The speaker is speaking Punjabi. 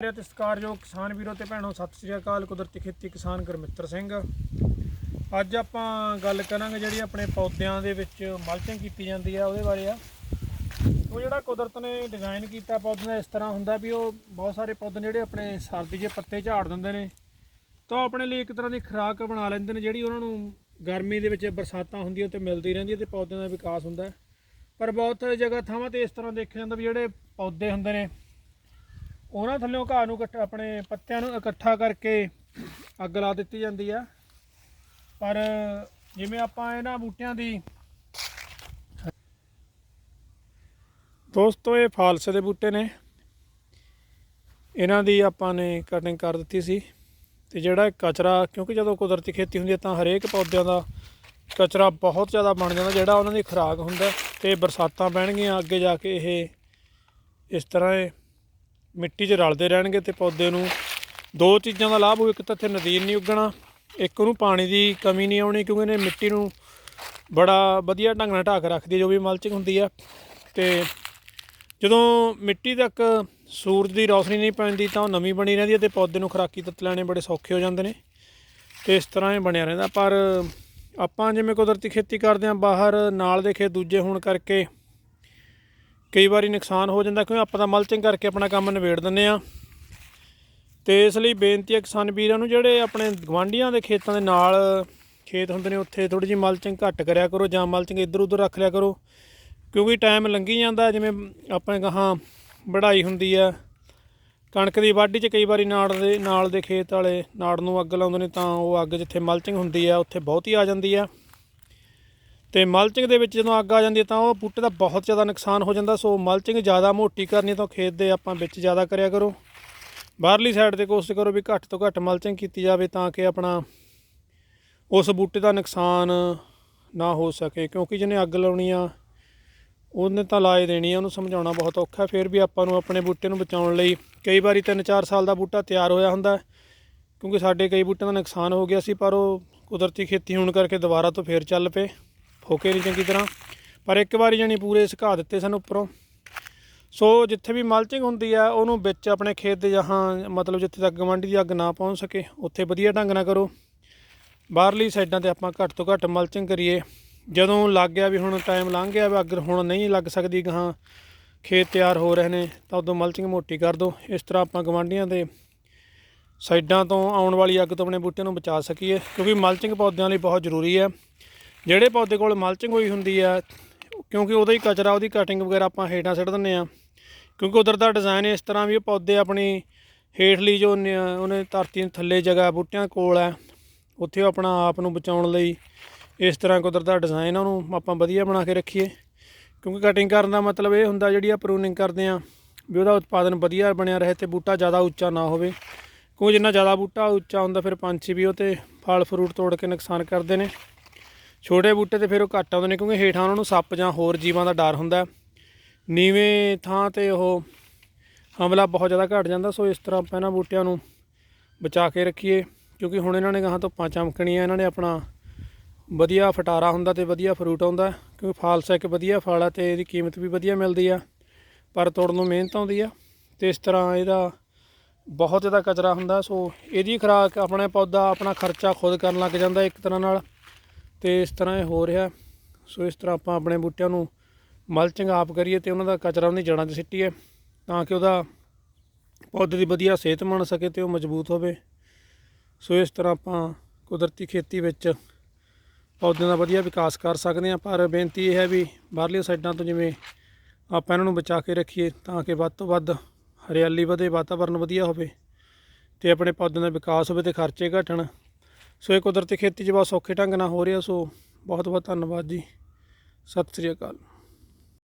ਮੇਰੇ ਤੇ ਸਤਿਕਾਰਯੋਗ ਕਿਸਾਨ ਵੀਰੋ ਤੇ ਭੈਣੋ, ਸਤਿ ਸ੍ਰੀ ਅਕਾਲ। ਕੁਦਰਤੀ ਖੇਤੀ ਕਿਸਾਨ ਗੁਰਮਿੱਤਰ ਸਿੰਘ। ਅੱਜ ਆਪਾਂ ਗੱਲ ਕਰਾਂਗੇ ਜਿਹੜੀ ਆਪਣੇ ਪੌਦਿਆਂ ਦੇ ਵਿੱਚ ਮਲਚਿੰਗ ਕੀਤੀ ਜਾਂਦੀ ਆ, ਉਹਦੇ ਬਾਰੇ ਆ। ਉਹ ਜਿਹੜਾ ਕੁਦਰਤ ਨੇ ਡਿਜ਼ਾਈਨ ਕੀਤਾ ਪੌਦਿਆਂ ਦਾ, ਇਸ ਤਰ੍ਹਾਂ ਹੁੰਦਾ ਵੀ ਉਹ ਬਹੁਤ ਸਾਰੇ ਪੌਦੇ ਨੇ ਜਿਹੜੇ ਆਪਣੇ ਸਰਦੀ 'ਚ ਪੱਤੇ ਝਾੜ ਦਿੰਦੇ ਨੇ, ਤਾਂ ਉਹ ਆਪਣੇ ਲਈ ਇੱਕ ਤਰ੍ਹਾਂ ਦੀ ਖੁਰਾਕ ਬਣਾ ਲੈਂਦੇ ਨੇ, ਜਿਹੜੀ ਉਹਨਾਂ ਨੂੰ ਗਰਮੀ ਦੇ ਵਿੱਚ ਬਰਸਾਤਾਂ ਹੁੰਦੀਆਂ ਤੇ ਮਿਲਦੀ ਰਹਿੰਦੀ ਹੈ ਤੇ ਪੌਦਿਆਂ ਦਾ ਵਿਕਾਸ ਹੁੰਦਾ। ਪਰ ਬਹੁਤ ਜਗ੍ਹਾ ਥਾਵਾਂ ਤੇ ਇਸ ਤਰ੍ਹਾਂ ਦੇਖਿਆ ਜਾਂਦਾ ਵੀ ਜਿਹੜੇ ਪੌਦੇ ਹੁੰਦੇ ਨੇ ਉਹਨਾਂ ਥੱਲੇੋਂ ਘਾਹ ਨੂੰ ਇਕੱਠ ਆਪਣੇ ਪੱਤਿਆਂ ਨੂੰ ਇਕੱਠਾ ਕਰਕੇ ਅੱਗ ਲਾ ਦਿੱਤੀ ਜਾਂਦੀ ਆ। ਪਰ ਜਿਵੇਂ ਆਪਾਂ ਇਹਨਾਂ ਬੂਟਿਆਂ ਦੀ ਦੋਸਤੋ, ਇਹ ਫਾਲਸੇ ਦੇ ਬੂਟੇ ਨੇ। ਇਹਨਾਂ ਦੀ ਆਪਾਂ ਨੇ ਕਟਿੰਗ ਕਰ ਦਿੱਤੀ ਸੀ। ਤੇ ਜਿਹੜਾ ਇਹ ਕਚਰਾ, ਕਿਉਂਕਿ ਜਦੋਂ ਕੁਦਰਤੀ ਖੇਤੀ ਹੁੰਦੀ ਹੈ ਤਾਂ ਹਰੇਕ ਪੌਦਿਆਂ ਦਾ ਕਚਰਾ ਬਹੁਤ ਜ਼ਿਆਦਾ ਬਣ ਜਾਂਦਾ, ਜਿਹੜਾ ਉਹਨਾਂ ਦੀ ਖੁਰਾਕ ਹੁੰਦਾ। ਤੇ ਬਰਸਾਤਾਂ ਪੈਣਗੀਆਂ ਅੱਗੇ ਜਾ ਕੇ ਇਹ ਇਸ ਤਰ੍ਹਾਂ ਇਹ ਮਿੱਟੀ 'ਚ ਰਲਦੇ ਰਹਿਣਗੇ ਤੇ ਪੌਦੇ ਨੂੰ ਦੋ ਚੀਜ਼ਾਂ ਦਾ ਲਾਭ ਹੋਊ ਇੱਕ ਤਾਂ ਇੱਥੇ ਨਦੀਨ ਨਹੀਂ ਉੱਗਣਾ, ਇੱਕ ਉਹਨੂੰ ਪਾਣੀ ਦੀ ਕਮੀ ਨਹੀਂ ਆਉਣੀ ਕਿਉਂਕਿ ਇਹਨੇ ਮਿੱਟੀ ਨੂੰ ਬੜਾ ਵਧੀਆ ਢੰਗ ਨਾਲ ਢੱਕ ਰੱਖਦੀ ਹੈ, ਜੋ ਵੀ ਮਲਚਿੰਗ ਹੁੰਦੀ ਆ ਤੇ ਜਦੋਂ ਮਿੱਟੀ ਤੱਕ ਸੂਰਜ ਦੀ ਰੌਸ਼ਨੀ ਨਹੀਂ ਪੈਂਦੀ ਤਾਂ ਉਹ ਨਮੀ ਬਣੀ ਰਹਿੰਦੀ ਹੈ ਤੇ ਪੌਦੇ ਨੂੰ ਖੁਰਾਕੀ ਤੱਤ ਲੈਣੇ ਬੜੇ ਸੌਖੇ ਹੋ ਜਾਂਦੇ ਨੇ। ਤੇ ਇਸ ਤਰ੍ਹਾਂ ਹੀ ਬਣਿਆ ਰਹਿੰਦਾ। ਪਰ ਆਪਾਂ ਜਿਵੇਂ ਕੁਦਰਤੀ ਖੇਤੀ ਕਰਦੇ ਹਾਂ, ਬਾਹਰ ਨਾਲ ਦੇ ਖੇਤ ਦੂਜੇ ਹੋਣ ਕਰਕੇ ਕਈ ਵਾਰੀ ਨੁਕਸਾਨ ਹੋ ਜਾਂਦਾ ਕਿਉਂਕਿ ਆਪਾਂ ਤਾਂ ਮਲਚਿੰਗ ਕਰਕੇ ਆਪਣਾ ਕੰਮ ਨਿਬੇੜ ਦਿੰਦੇ ਆ ਤੇ ਇਸ ਲਈ ਬੇਨਤੀ ਹੈ ਕਿਸਾਨ ਵੀਰਾਂ ਨੂੰ, ਜਿਹੜੇ ਆਪਣੇ ਗਵਾਂਢੀਆਂ ਦੇ ਖੇਤਾਂ ਦੇ ਨਾਲ ਖੇਤ ਹੁੰਦੇ ਨੇ, ਉੱਥੇ ਥੋੜੀ ਜਿਹੀ ਮਲਚਿੰਗ ਘੱਟ ਕਰਿਆ ਕਰੋ ਜਾਂ ਮਲਚਿੰਗ ਇੱਧਰ ਉੱਧਰ ਰੱਖ ਲਿਆ ਕਰੋ। ਕਿਉਂਕਿ ਟਾਈਮ ਲੰਘੀ ਜਾਂਦਾ, ਜਿਵੇਂ ਆਪਣੇ ਗਾਹਾਂ ਵਢਾਈ ਹੁੰਦੀ ਆ ਕਣਕ ਦੀ ਵਾਢੀ 'ਚ ਕਈ ਵਾਰੀ ਨਾੜ ਦੇ, ਨਾਲ ਦੇ ਖੇਤ ਵਾਲੇ ਨਾੜ ਨੂੰ ਅੱਗ ਲਾਉਂਦੇ ਨੇ ਤਾਂ ਉਹ ਅੱਗ ਜਿੱਥੇ ਮਲਚਿੰਗ ਹੁੰਦੀ ਆ ਉੱਥੇ ਬਹੁਤੀ ਆ ਜਾਂਦੀ ਆ ਤੇ ਮਲਚਿੰਗ ਦੇ ਵਿੱਚ ਜਦੋਂ ਅੱਗ ਆ ਜਾਂਦੀ ਹੈ ਤਾਂ ਉਹ ਬੂਟੇ ਦਾ ਬਹੁਤ ਜ਼ਿਆਦਾ ਨੁਕਸਾਨ ਹੋ ਜਾਂਦਾ, ਸੋ ਮਲਚਿੰਗ ਜ਼ਿਆਦਾ ਮੋਟੀ ਕਰਨੀ ਤਾਂ ਖੇਤ ਦੇ ਆਪਾਂ ਵਿੱਚ ਜ਼ਿਆਦਾ ਕਰਿਆ ਕਰੋ ਬਾਹਰਲੀ ਸਾਈਡ ਤੇ ਕੋਸ਼ਿਸ਼ ਕਰੋ ਵੀ ਘੱਟ ਤੋਂ ਘੱਟ ਮਲਚਿੰਗ ਕੀਤੀ ਜਾਵੇ ਤਾਂ ਕਿ ਆਪਣਾ ਉਸ ਬੂਟੇ ਦਾ ਨੁਕਸਾਨ ਨਾ ਹੋ ਸਕੇ, ਕਿਉਂਕਿ ਜਿਹਨੇ ਅੱਗ ਲਾਉਣੀ ਆ, ਉਹਨੇ ਤਾਂ ਲਾਏ ਦੇਣੀ ਆ, ਉਹਨੂੰ ਸਮਝਾਉਣਾ ਬਹੁਤ ਔਖਾ ਹੈ। ਫਿਰ ਵੀ ਆਪਾਂ ਨੂੰ ਆਪਣੇ ਬੂਟੇ ਨੂੰ ਬਚਾਉਣ ਲਈ ਕਈ ਵਾਰੀ 3-4 ਸਾਲ ਦਾ ਬੂਟਾ ਤਿਆਰ ਹੋਇਆ ਹੁੰਦਾ ਕਿਉਂਕਿ ਸਾਡੇ ਕਈ ਬੂਟਿਆਂ ਦਾ ਨੁਕਸਾਨ ਹੋ ਗਿਆ ਸੀ, ਪਰ ਉਹ ਕੁਦਰਤੀ ਖੇਤੀ ਹੋਣ ਕਰਕੇ ਦੁਬਾਰਾ ਤੋਂ ਫੇਰ ਚੱਲ ਪਏ ਫੋਕੇ ਨਹੀਂ ਚੰਗੀ ਤਰ੍ਹਾਂ। ਪਰ ਇੱਕ ਵਾਰੀ ਜਾਨੀ ਪੂਰੇ ਸੁਕਾ ਦਿੱਤੇ ਸਾਨੂੰ ਉੱਪਰੋਂ। ਸੋ ਜਿੱਥੇ ਵੀ ਮਲਚਿੰਗ ਹੁੰਦੀ ਆ, ਉਹਨੂੰ ਵਿੱਚ ਆਪਣੇ ਖੇਤ ਦੇ ਜਹਾਂ, ਮਤਲਬ ਜਿੱਥੇ ਤੱਕ ਗਵਾਂਢੀ ਦੀ ਅੱਗ ਨਾ ਪਹੁੰਚ ਸਕੇ, ਉੱਥੇ ਵਧੀਆ ਢੰਗ ਨਾਲ ਕਰੋ। ਬਾਹਰਲੀ ਸਾਈਡਾਂ ਤੇ ਆਪਾਂ ਘੱਟ ਤੋਂ ਘੱਟ ਮਲਚਿੰਗ ਕਰੀਏ। ਜਦੋਂ ਲੱਗ ਗਿਆ ਵੀ ਹੁਣ ਟਾਈਮ ਲੰਘ ਗਿਆ ਵੀ ਅੱਗ ਹੁਣ ਨਹੀਂ ਲੱਗ ਸਕਦੀ ਗਾਂ, ਖੇਤ ਤਿਆਰ ਹੋ ਰਹੇ ਨੇ, ਤਾਂ ਉਦੋਂ ਮਲਚਿੰਗ ਮੋਟੀ ਕਰ ਦਿਓ ਇਸ ਤਰ੍ਹਾਂ ਆਪਾਂ ਗਵਾਂਢੀਆਂ ਦੇ ਸਾਈਡਾਂ ਤੋਂ ਆਉਣ ਵਾਲੀ ਅੱਗ ਤੋਂ ਆਪਣੇ ਬੂਟਿਆਂ ਨੂੰ ਬਚਾ ਸਕੀਏ, ਕਿਉਂਕਿ ਮਲਚਿੰਗ ਪੌਦਿਆਂ ਲਈ ਬਹੁਤ ਜ਼ਰੂਰੀ ਹੈ ਜਿਹੜੇ ਪੌਦੇ ਕੋਲ ਮਲਚਿੰਗ ਹੋਈ ਹੁੰਦੀ ਆ, ਕਿਉਂਕਿ ਉਹਦਾ ਹੀ ਕਚਰਾ, ਉਹਦੀ ਕਟਿੰਗ ਵਗੈਰਾ ਆਪਾਂ ਹੇਠਾਂ ਸਿੱਟ ਦਿੰਦੇ ਆ। ਕਿਉਂਕਿ ਕੁਦਰਤ ਦਾ ਡਿਜ਼ਾਈਨ ਇਸ ਤਰ੍ਹਾਂ ਵੀ ਉਹ ਪੌਦੇ ਆਪਣੀ ਹੇਠਲੀ ਜੋ ਉਹਨੇ ਧਰਤੀ ਦੇ ਥੱਲੇ ਜਗ੍ਹਾ, ਬੂਟਿਆਂ ਕੋਲ ਹੈ ਉੱਥੇ ਉਹ ਆਪਣਾ ਆਪ ਨੂੰ ਬਚਾਉਣ ਲਈ ਇਸ ਤਰ੍ਹਾਂ ਕੁਦਰਤ ਦਾ ਡਿਜ਼ਾਈਨ ਉਹਨੂੰ ਆਪਾਂ ਵਧੀਆ ਬਣਾ ਕੇ ਰੱਖੀਏ। ਕਿਉਂਕਿ ਕਟਿੰਗ ਕਰਨ ਦਾ ਮਤਲਬ ਇਹ ਹੁੰਦਾ, ਜਿਹੜੀ ਆ ਪ੍ਰੂਨਿੰਗ ਕਰਦੇ ਆ, ਵੀ ਉਹਦਾ ਉਤਪਾਦਨ ਵਧੀਆ ਬਣਿਆ ਰਹੇ ਤੇ ਬੂਟਾ ਜ਼ਿਆਦਾ ਉੱਚਾ ਨਾ ਹੋਵੇ। ਕਿਉਂਕਿ ਜਿੰਨਾ ਜ਼ਿਆਦਾ ਬੂਟਾ ਉੱਚਾ ਹੁੰਦਾ, ਫਿਰ ਪੰਛੀ ਵੀ ਉਹ ਤੇ ਫਲ ਫਰੂਟ ਤੋੜ ਕੇ ਨੁਕਸਾਨ ਕਰਦੇ ਨੇ। ਛੋਟੇ ਬੂਟੇ ਤੇ ਫਿਰ ਉਹ ਘੱਟ ਆਉਂਦੇ ਨੇ ਕਿਉਂਕਿ ਹੇਠਾਂ ਉਹਨਾਂ ਨੂੰ ਸੱਪ ਜਾਂ ਹੋਰ ਜੀਵਾਂ ਦਾ ਡਰ ਹੁੰਦਾ ਨੀਵੇਂ ਥਾਂ ਤੇ ਉਹ ਹਮਲਾ ਬਹੁਤ ਜ਼ਿਆਦਾ ਘਟ ਜਾਂਦਾ, ਸੋ ਇਸ ਤਰ੍ਹਾਂ ਆਪਾਂ ਇਹਨਾਂ ਬੂਟਿਆਂ ਨੂੰ ਬਚਾ ਕੇ ਰੱਖੀਏ, ਕਿਉਂਕਿ ਹੁਣ ਇਹਨਾਂ ਨੇ ਗਾਹਾਂ ਧੁੱਪਾਂ ਚਮਕਣੀਆਂ, ਇਹਨਾਂ ਨੇ ਆਪਣਾ ਵਧੀਆ ਫਟਾਰਾ ਹੁੰਦਾ ਤੇ ਵਧੀਆ ਫਰੂਟ ਆਉਂਦਾ ਕਿਉਂਕਿ ਫਾਲਸਾ ਇੱਕ ਵਧੀਆ ਫਲ ਆ ਤੇ ਇਹਦੀ ਕੀਮਤ ਵੀ ਵਧੀਆ ਮਿਲਦੀ ਆ, ਪਰ ਤੋੜਨ ਨੂੰ ਮਿਹਨਤ ਆਉਂਦੀ ਆ, ਤੇ ਇਸ ਤਰ੍ਹਾਂ ਇਹਦਾ ਬਹੁਤ ਜ਼ਿਆਦਾ ਕਚਰਾ ਹੁੰਦਾ, ਸੋ ਇਹਦੀ ਖੁਰਾਕ, ਆਪਣੇ ਪੌਦਾ, ਆਪਣਾ ਖਰਚਾ ਖੁਦ ਕਰਨ ਲੱਗ ਜਾਂਦਾ ਇੱਕ ਤਰ੍ਹਾਂ ਨਾਲ। ਤੇ ਇਸ ਤਰ੍ਹਾਂ ਇਹ ਹੋ ਰਿਹਾ। ਸੋ ਇਸ ਤਰ੍ਹਾਂ ਆਪਾਂ ਆਪਣੇ ਬੂਟਿਆਂ ਨੂੰ ਮਲਚਿੰਗ ਆਪ ਕਰੀਏ ਤੇ ਉਹਨਾਂ ਦਾ ਕਚਰਾ ਉਹਦੀ ਜੜ੍ਹਾਂ 'ਚ ਸਿੱਟੀਏ ਤਾਂ ਕਿ ਉਹਦਾ ਪੌਦੇ ਦੀ ਵਧੀਆ ਸਿਹਤ ਬਣ ਸਕੇ ਤੇ ਉਹ ਮਜ਼ਬੂਤ ਹੋਵੇ। ਸੋ ਇਸ ਤਰ੍ਹਾਂ ਆਪਾਂ ਕੁਦਰਤੀ ਖੇਤੀ ਵਿੱਚ ਪੌਦਿਆਂ ਦਾ ਵਧੀਆ ਵਿਕਾਸ ਕਰ ਸਕਦੇ ਹਾਂ, ਪਰ ਬੇਨਤੀ ਇਹ ਹੈ ਵੀ ਬਾਹਰਲੀਆਂ ਸਾਈਡਾਂ ਤੋਂ ਜਿਵੇਂ ਆਪਾਂ ਇਹਨਾਂ ਨੂੰ ਬਚਾ ਕੇ ਰੱਖੀਏ ਤਾਂ ਕਿ ਵੱਧ ਤੋਂ ਵੱਧ ਹਰਿਆਲੀ ਵਧੇ, ਵਾਤਾਵਰਨ ਵਧੀਆ ਹੋਵੇ ਤੇ ਆਪਣੇ ਪੌਦਿਆਂ ਦਾ ਵਿਕਾਸ ਹੋਵੇ ਤੇ ਖਰਚੇ ਘਟਣ। ਸੋ ਇਹ ਕੁਦਰਤੀ ਖੇਤੀ 'ਚ ਬਹੁਤ ਸੌਖੇ ਢੰਗ ਨਾਲ ਹੋ ਰਿਹਾ। ਸੋ ਬਹੁਤ ਬਹੁਤ ਧੰਨਵਾਦ ਜੀ। ਸਤਿ ਸ੍ਰੀ ਅਕਾਲ।